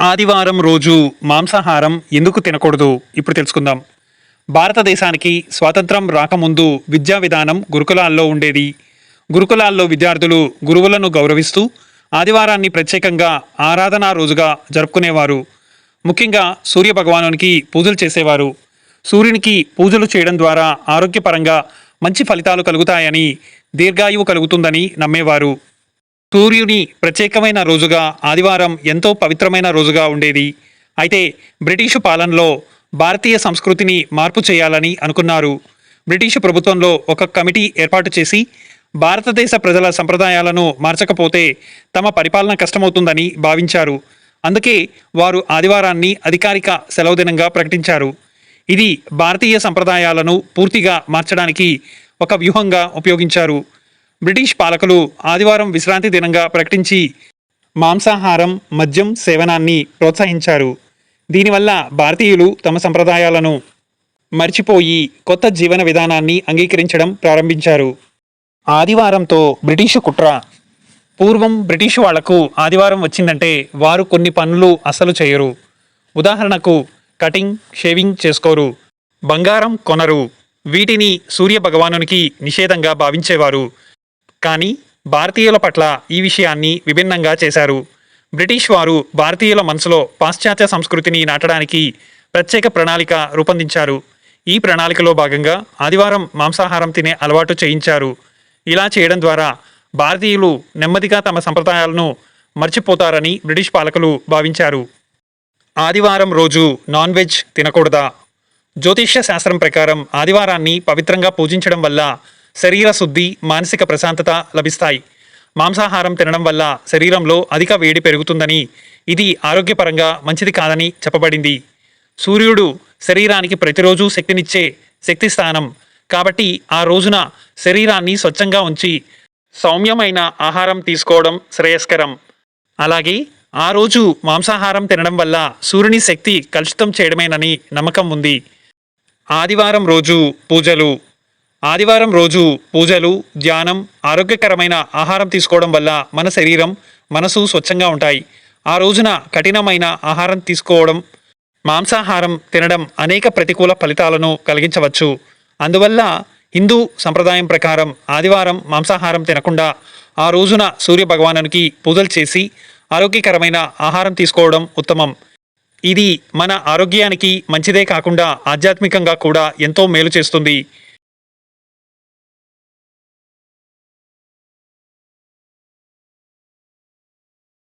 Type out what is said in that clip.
ఆదివారం రోజు మాంసాహారం ఎందుకు తినకూడదు? ఇప్పుడు తెలుసుకుందాం. భారతదేశానికి స్వాతంత్రం రాకముందు విద్యా విధానం గురుకులాల్లో ఉండేది. గురుకులాల్లో విద్యార్థులు గురువులను గౌరవిస్తూ ఆదివారాన్ని ప్రత్యేకంగా ఆరాధనా రోజుగా జరుపుకునేవారు. ముఖ్యంగా సూర్య భగవానునికి పూజలు చేసేవారు. సూర్యునికి పూజలు చేయడం ద్వారా ఆరోగ్యపరంగా మంచి ఫలితాలు కలుగుతాయని దీర్ఘాయువు కలుగుతుందని నమ్మేవారు. సూర్యుని ప్రత్యేకమైన రోజుగా ఆదివారం ఎంతో పవిత్రమైన రోజుగా ఉండేది. అయితే బ్రిటిషు పాలనలో భారతీయ సంస్కృతిని మార్పు చేయాలని అనుకున్నారు. బ్రిటిషు ప్రభుత్వంలో ఒక కమిటీ ఏర్పాటు చేసి భారతదేశ ప్రజల సంప్రదాయాలను మార్చకపోతే తమ పరిపాలన కష్టమవుతుందని భావించారు. అందుకే వారు ఆదివారాన్ని అధికారిక సెలవుదినంగా ప్రకటించారు. ఇది భారతీయ సంప్రదాయాలను పూర్తిగా మార్చడానికి ఒక వ్యూహంగా ఉపయోగించారు. బ్రిటిష్ పాలకులు ఆదివారం విశ్రాంతి దినంగా ప్రకటించి మాంసాహారం మద్యం సేవనాన్ని ప్రోత్సహించారు. దీనివల్ల భారతీయులు తమ సంప్రదాయాలను మర్చిపోయి కొత్త జీవన విధానాన్ని అంగీకరించడం ప్రారంభించారు. ఆదివారంతో బ్రిటిషు కుట్ర. పూర్వం బ్రిటిష్ వాళ్ళకు ఆదివారం వచ్చిందంటే వారు కొన్ని పనులు అస్సలు చేయరు. ఉదాహరణకు కటింగ్ షేవింగ్ చేసుకోరు. బంగారం కొనరు. వీటిని సూర్య భగవానునికి నిషేధంగా భావించేవారు. కానీ భారతీయుల పట్ల ఈ విషయాన్ని విభిన్నంగా చేశారు. బ్రిటిష్ వారు భారతీయుల మనసులో పాశ్చాత్య సంస్కృతిని నాటడానికి ప్రత్యేక ప్రణాళిక రూపొందించారు. ఈ ప్రణాళికలో భాగంగా ఆదివారం మాంసాహారం తినే అలవాటు చేయించారు. ఇలా చేయడం ద్వారా భారతీయులు నెమ్మదిగా తమ సంప్రదాయాలను మర్చిపోతారని బ్రిటిష్ పాలకులు భావించారు. ఆదివారం రోజు నాన్ వెజ్ తినకూడదా? జ్యోతిష్య శాస్త్రం ప్రకారం ఆదివారాన్ని పవిత్రంగా పూజించడం వల్ల శరీర శుద్ధి మానసిక ప్రశాంతత లభిస్తాయి. మాంసాహారం తినడం వల్ల శరీరంలో అధిక వేడి పెరుగుతుందని ఇది ఆరోగ్యపరంగా మంచిది కాదని చెప్పబడింది. సూర్యుడు శరీరానికి ప్రతిరోజు శక్తినిచ్చే శక్తి స్థానం. కాబట్టి ఆ రోజున శరీరాన్ని స్వచ్ఛంగా ఉంచి సౌమ్యమైన ఆహారం తీసుకోవడం శ్రేయస్కరం. అలాగే ఆ రోజు మాంసాహారం తినడం వల్ల సూర్యుని శక్తి కలుషితం చేయడమేనని నమ్మకం ఉంది. ఆదివారం రోజు పూజలు ఆదివారం రోజు పూజలు ధ్యానం ఆరోగ్యకరమైన ఆహారం తీసుకోవడం వల్ల మన శరీరం మనసు స్వచ్ఛంగా ఉంటాయి. ఆ రోజున కఠినమైన ఆహారం తీసుకోవడం మాంసాహారం తినడం అనేక ప్రతికూల ఫలితాలను కలిగించవచ్చు. అందువల్ల హిందూ సంప్రదాయం ప్రకారం ఆదివారం మాంసాహారం తినకుండా ఆ రోజున సూర్య భగవానునికి పూజలు చేసి ఆరోగ్యకరమైన ఆహారం తీసుకోవడం ఉత్తమం. ఇది మన ఆరోగ్యానికి మంచిదే కాకుండా ఆధ్యాత్మికంగా కూడా ఎంతో మేలు చేస్తుంది.